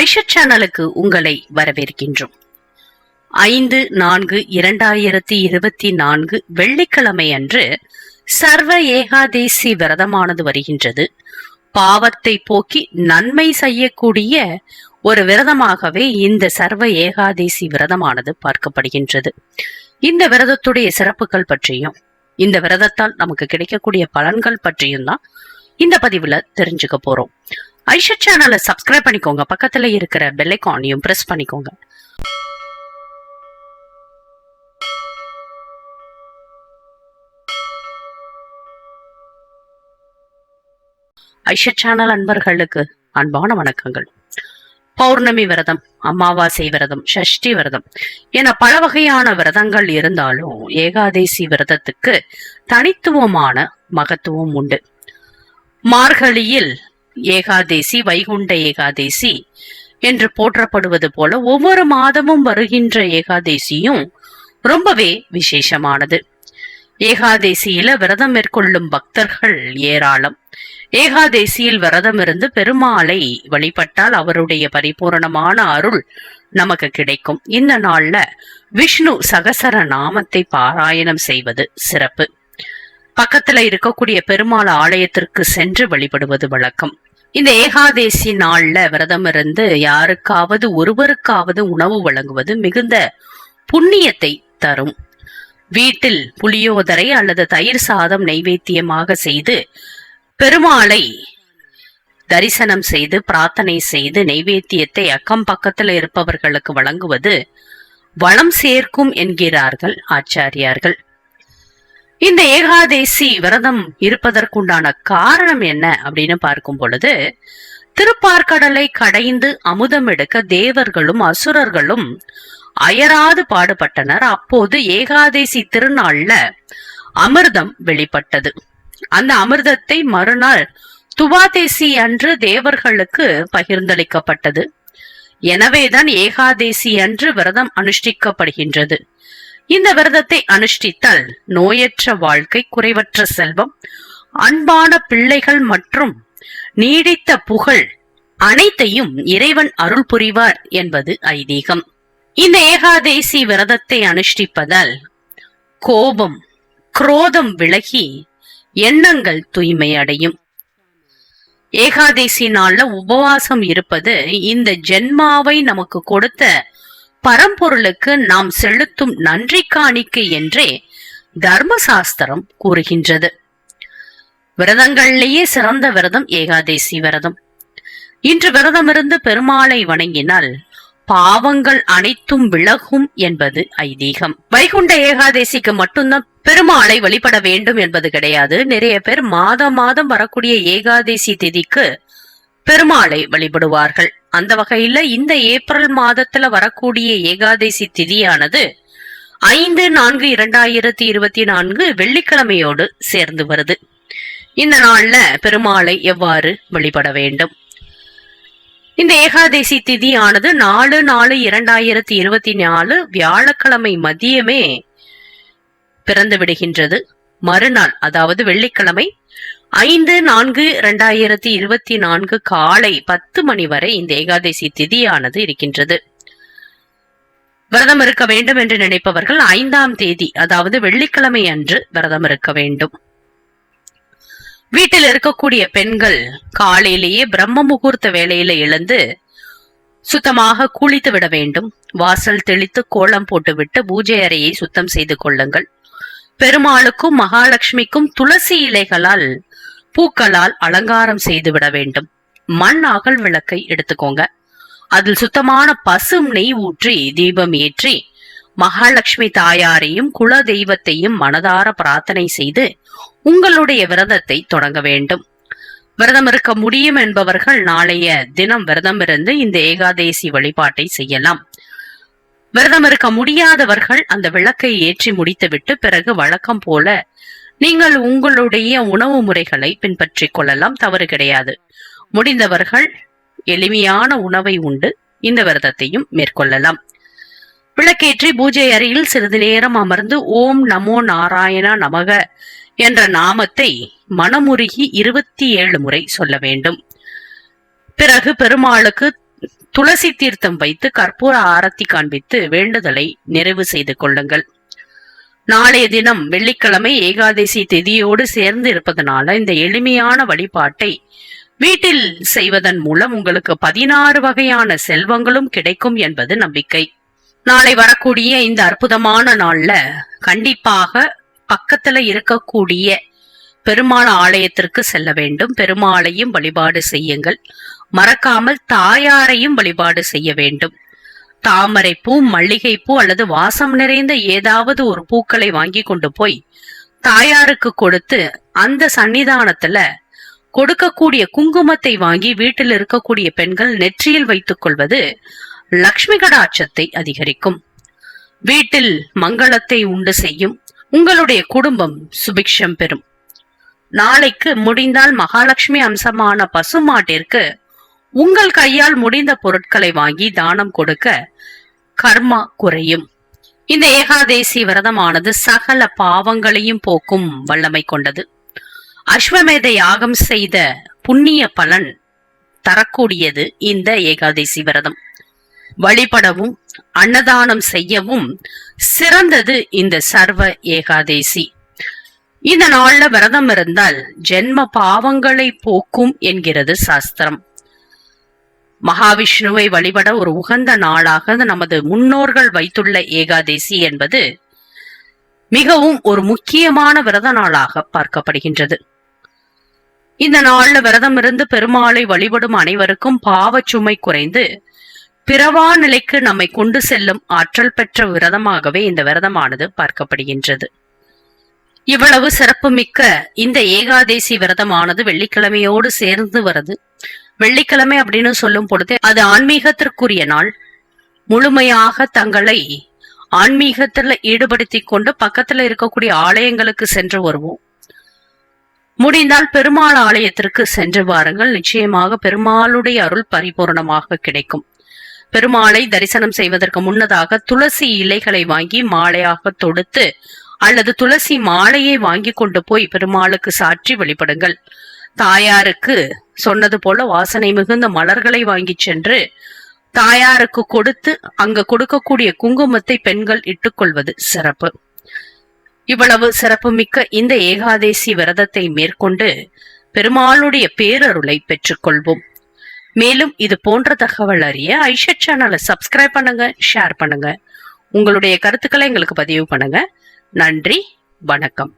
ஐஷட் சேனலுக்கு உங்களை வரவேற்கின்றோம். ஐந்து நான்கு இரண்டாயிரத்தி இருபத்தி நான்கு வெள்ளிக்கிழமை அன்று சர்வ ஏகாதேசி விரதமானது வருகின்றது. பாவத்தை போக்கி நன்மை செய்யக்கூடிய ஒரு விரதமாகவே இந்த சர்வ ஏகாதேசி விரதமானது பார்க்கப்படுகின்றது. இந்த விரதத்துடைய சிறப்புகள் பற்றியும் இந்த விரதத்தால் நமக்கு கிடைக்கக்கூடிய பலன்கள் பற்றியும் தான் இந்த பதிவுல தெரிஞ்சுக்க போறோம். ஐஷா சேனலை சப்ஸ்கிரைப் பண்ணிக்கோங்க. பக்கத்துல இருக்கிற பெல் பிரஸ் பண்ணிக்கோங்க. ஐஷா சேனல் அன்பர்களுக்கு அன்பான வணக்கங்கள். பௌர்ணமி விரதம் அமாவாசை விரதம் சஷ்டி விரதம் என பல வகையான விரதங்கள் இருந்தாலும் ஏகாதேசி விரதத்துக்கு தனித்துவமான மகத்துவம் உண்டு. மார்கழியில் ஏகாதேசி வைகுண்ட ஏகாதேசி என்று போற்றப்படுவது போல ஒவ்வொரு மாதமும் வருகின்ற ஏகாதேசியும் ரொம்பவே விசேஷமானது. ஏகாதேசியில விரதம் மேற்கொள்ளும் பக்தர்கள் ஏராளம். ஏகாதேசியில் விரதம் இருந்து பெருமாளை வழிபட்டால் அவருடைய பரிபூரணமான அருள் நமக்கு கிடைக்கும். இந்த நாள்ல விஷ்ணு சகசர நாமத்தை பாராயணம் செய்வது சிறப்பு. பக்கத்துல இருக்கக்கூடிய பெருமாள் ஆலயத்திற்கு சென்று வழிபடுவது வழக்கம். இந்த ஏகாதேசி நாள்ல விரதம் இருந்து யாருக்காவது ஒருவருக்காவது உணவு வழங்குவது மிகுந்த புண்ணியத்தை தரும். வீட்டில் புளியோதரை அல்லது தயிர் சாதம் நைவேத்தியமாக செய்து பெருமாளை தரிசனம் செய்து பிரார்த்தனை செய்து நைவேத்தியத்தை அக்கம் பக்கத்தில் இருப்பவர்களுக்கு வழங்குவது வளம் சேர்க்கும் என்கிறார்கள் ஆச்சாரியார்கள். இந்த ஏகாதேசி விரதம் இருப்பதற்குண்டான காரணம் என்ன அப்படின்னு பார்க்கும் பொழுது திருப்பார்கடலை கடைந்து அமுதம் எடுக்க தேவர்களும் அசுரர்களும் அயராது பாடுபட்டனர். அப்போது ஏகாதேசி திருநாள்ல அமிர்தம் வெளிப்பட்டது. அந்த அமிர்தத்தை மறுநாள் துவாதேசி அன்று தேவர்களுக்கு பகிர்ந்தளிக்கப்பட்டது. எனவேதான் ஏகாதேசி அன்று விரதம் அனுஷ்டிக்கப்படுகின்றது. இந்த விரதத்தை அனுஷ்டித்தால் நோயற்ற வாழ்க்கை குறைவற்ற செல்வம் அன்பான பிள்ளைகள் மற்றும் நீடித்த புகழ் அனைத்தையும் இறைவன் அருள் புரிவார் என்பது ஐதீகம். இந்த ஏகாதேசி விரதத்தை அனுஷ்டிப்பதால் கோபம் குரோதம் விலகி எண்ணங்கள் தூய்மை அடையும். ஏகாதேசி நாள்ல உபவாசம் இருப்பது இந்த ஜென்மாவை நமக்கு கொடுத்த பரம்பொருளுக்கு நாம் செலுத்தும் நன்றி காணிக்கை என்றே தர்மசாஸ்திரம் கூறுகின்றது. விரதங்களிலேயே சிறந்த விரதம் ஏகாதேசி விரதம். இன்று விரதமிருந்து பெருமாளை வணங்கினால் பாவங்கள் அனைத்தும் விலகும் என்பது ஐதீகம். வைகுண்ட ஏகாதேசிக்கு மட்டும்தான் பெருமாளை வழிபட வேண்டும் என்பது கிடையாது. நிறைய பேர் மாதம் மாதம் வரக்கூடிய ஏகாதேசி திதிக்கு பெருமாளை வழிபடுவார்கள். அந்த வகையில இந்த ஏப்ரல் மாதத்துல வரக்கூடிய ஏகாதசி திதியானது ஐந்து நான்கு இரண்டாயிரத்தி இருபத்தி நான்கு வெள்ளிக்கிழமையோடு சேர்ந்து வருது. இந்த நாள்ல பெருமாளை எவ்வாறு வழிபட வேண்டும்? இந்த ஏகாதசி திதியானது நாலு நாலு இரண்டாயிரத்தி இருபத்தி நாலு வியாழக்கிழமை மதியமே பிறந்து விடுகின்றது. மறுநாள் அதாவது வெள்ளிக்கிழமை ஐந்து நான்கு இரண்டாயிரத்தி இருபத்தி நான்கு காலை பத்து மணி வரை இந்த ஏகாதசி திதியானது இருக்கின்றது. விரதம் இருக்க வேண்டும் என்று நினைப்பவர்கள் ஐந்தாம் தேதி அதாவது வெள்ளிக்கிழமை அன்று விரதம் இருக்க வேண்டும். வீட்டில் இருக்கக்கூடிய பெண்கள் காலையிலேயே பிரம்ம முகூர்த்த வேலையில எழுந்து சுத்தமாக குளித்து விட வேண்டும். வாசல் தெளித்து கோலம் போட்டுவிட்டு பூஜை அறையை சுத்தம் செய்து கொள்ளுங்கள். பெருமாளுக்கும் மகாலட்சுமிக்கும் துளசி இலைகளால் பூக்களால் அலங்காரம் செய்து விட வேண்டும். மண் அகல் விளக்கை எடுத்துக்கோங்க. அதில் சுத்தமான பசும் நெய் ஊற்றி தீபம் ஏற்றி மகாலட்சுமி தாயாரையும் குல தெய்வத்தையும் மனதார பிரார்த்தனை செய்து உங்களுடைய விரதத்தை தொடங்க வேண்டும். விரதம் இருக்க முடியும் என்பவர்கள் நாளைய தினம் விரதம் இருந்து இந்த ஏகாதேசி வழிபாட்டை செய்யலாம். விரதம் இருக்க முடியாதவர்கள் அந்த விளக்கை ஏற்றி முடித்துவிட்டு பிறகு வழக்கம் போல நீங்கள் உங்களுடைய உணவு முறைகளை பின்பற்றிக் கொள்ளலாம். தவறு கிடையாது. முடிந்தவர்கள் எளிமையான உணவை உண்டு. இந்த விரதத்தையும் மேற்கொள்ளலாம். விளக்கேற்றி பூஜை அறையில் சிறிது நேரம் அமர்ந்து ஓம் நமோ நாராயணா நமக என்ற நாமத்தை மனமுருகி இருபத்தி ஏழு முறை சொல்ல வேண்டும். பிறகு பெருமாளுக்கு துளசி தீர்த்தம் வைத்து கற்பூர ஆரத்தி காண்பித்து வேண்டுதலை நிறைவு செய்து கொள்ளுங்கள். நாளைய தினம் வெள்ளிக்கிழமை ஏகாதசி திதியோடு சேர்ந்து இருப்பதனால இந்த எளிமையான வழிபாட்டை வீட்டில் செய்வதன் மூலம் உங்களுக்கு பதினாறு வகையான செல்வங்களும் கிடைக்கும் என்பது நம்பிக்கை. நாளை வரக்கூடிய இந்த அற்புதமான நாள்ல கண்டிப்பாக பக்கத்துல இருக்கக்கூடிய பெருமாள் ஆலயத்திற்கு செல்ல வேண்டும். பெருமாளையும் வழிபாடு செய்யுங்கள். மறக்காமல் தாயாரையும் வழிபாடு செய்ய வேண்டும். தாமரை பூ மல்லிகை பூ அல்லது வாசம் நிறைந்த ஏதாவது ஒரு பூக்களை வாங்கி கொண்டு போய் தாயாருக்கு கொடுத்து அந்த சன்னிதானத்துல கொடுக்கக்கூடிய குங்குமத்தை வாங்கி வீட்டில் இருக்கக்கூடிய பெண்கள் நெற்றியில் வைத்துக் கொள்வது லக்ஷ்மி கடாட்சத்தை அதிகரிக்கும். வீட்டில் மங்களத்தை உண்டு செய்யும். உங்களுடைய குடும்பம் சுபிக்ஷம் பெறும். நாளைக்கு முடிந்தால் மகாலட்சுமி அம்சமான பசுமாட்டிற்கு உங்கள் கையால் முடிந்த பொருட்களை வாங்கி தானம் கொடுக்க கர்மா குறையும். இந்த ஏகாதேசி விரதமானது சகல பாவங்களையும் போக்கும் வல்லமை கொண்டது. அஸ்வமேத யாகம் செய்த புண்ணிய பலன் தரக்கூடியது இந்த ஏகாதேசி விரதம். வழிபடவும் அன்னதானம் செய்யவும் சிறந்தது இந்த சர்வ ஏகாதேசி. இந்த நாள்ல விரதம் இருந்தால் ஜென்ம பாவங்களை போக்கும் என்கிறது சாஸ்திரம். மகாவிஷ்ணுவை வழிபட ஒரு உகந்த நாளாக நமது முன்னோர்கள் வைத்துள்ள ஏகாதேசி என்பது மிகவும் ஒரு முக்கியமான விரத நாளாக பார்க்கப்படுகின்றது. இந்த நாள்ல விரதம் இருந்து பெருமாளை வழிபடும் அனைவருக்கும் பாவச்சுமை குறைந்து பிறவா நிலைக்கு நம்மை கொண்டு செல்லும் ஆற்றல் பெற்ற விரதமாகவே இந்த விரதமானது பார்க்கப்படுகின்றது. இவ்வளவு சிறப்புமிக்க இந்த ஏகாதேசி விரதமானது வெள்ளிக்கிழமையோடு சேர்ந்து வருது. வெள்ளிக்கிழமை அப்படின்னு சொல்லும் பொழுது அது ஆன்மீகத்திற்குரிய நாள். முழுமையாக தங்களை ஆன்மீகத்துல ஈடுபடுத்தி கொண்டு பக்கத்துல இருக்கக்கூடிய ஆலயங்களுக்கு சென்று வருவோம். முடிந்தால் பெருமாள் ஆலயத்திற்கு சென்று வாருங்கள். நிச்சயமாக பெருமாளுடைய அருள் பரிபூர்ணமாக கிடைக்கும். பெருமாளை தரிசனம் செய்வதற்கு முன்னதாக துளசி இலைகளை வாங்கி மாலையாக தொடுத்து அல்லது துளசி மாலையை வாங்கி கொண்டு போய் பெருமாளுக்கு சாற்றி வழிபடுங்கள் தாயாருக்கு சொன்னது போல வாசனை மிகுந்த மலர்களை வாங்கி சென்று தாயாருக்கு கொடுத்து அங்க கொடுக்கக்கூடிய குங்குமத்தை பெண்கள் இட்டுக்கொள்வது சிறப்பு. இவ்வளவு சிறப்புமிக்க இந்த ஏகாதேசி விரதத்தை மேற்கொண்டு பெருமாளுடைய பேரருளை பெற்றுக்கொள்வோம். மேலும் இது போன்ற தகவல் அறிய ஐஷா சேனலை சப்ஸ்கிரைப் பண்ணுங்க ஷேர் பண்ணுங்க. உங்களுடைய கருத்துக்களை எங்களுக்கு பதிவு பண்ணுங்க. நன்றி வணக்கம்.